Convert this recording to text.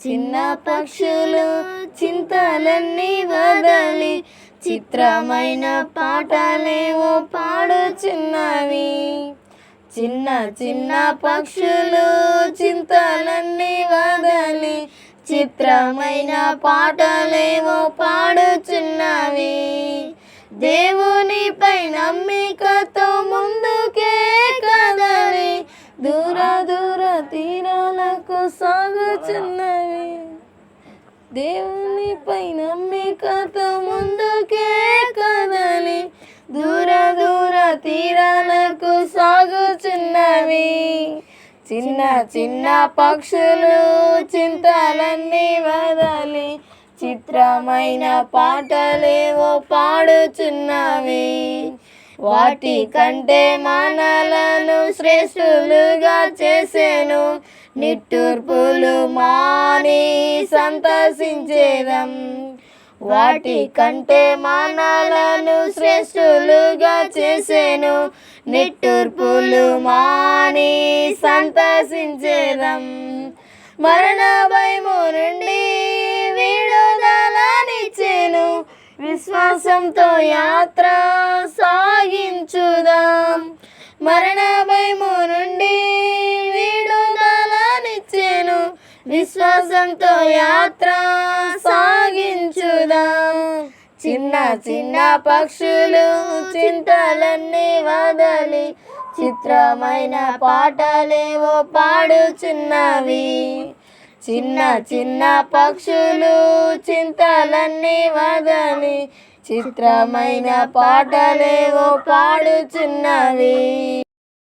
చిన్న పక్షులు చింతలన్నీ వదలి చిత్రమైన పాటలేవో పాడుచున్నవి చిన్న చిన్న పక్షులు చింతలన్నీ వదలి చిత్రమైన పాటలేవో పాడుచున్నవి దేవునిపై నమ్మిక తీరాలకు సాగుచున్నవి మీ కథ ముందుకే కదలి దూర దూర తీరాలకు సాగుచున్నవి. చిన్న చిన్న పక్షులు చింతలన్నీ వదలి చిత్రమైన పాటలేవో పాడుచున్నవి. వాటి కంటే మనలను శ్రేష్ఠులుగా చేసేను. నిట్టూర్పులు మాని సంతసించేదం. వాటి కంటే మనలను శ్రేష్ఠులుగా చేసేను. నిట్టూర్పులు మాని సంతసించేదం. మరణ భయము నుండి విశ్వాసంతో యాత్ర సాగించుదాం. మరణ భయము నుండి విడుదలనిచ్చేను. విశ్వాసంతో యాత్ర సాగించుదాం. చిన్న చిన్న పక్షులు చింతలన్నీ వదలి చిత్రమైన పాటలేవో పాడుచున్నవి. చిన్న చిన్న పక్షులు చింతలన్నీ వదని చిత్రమైన పాటలేవో పాడుచున్నవి.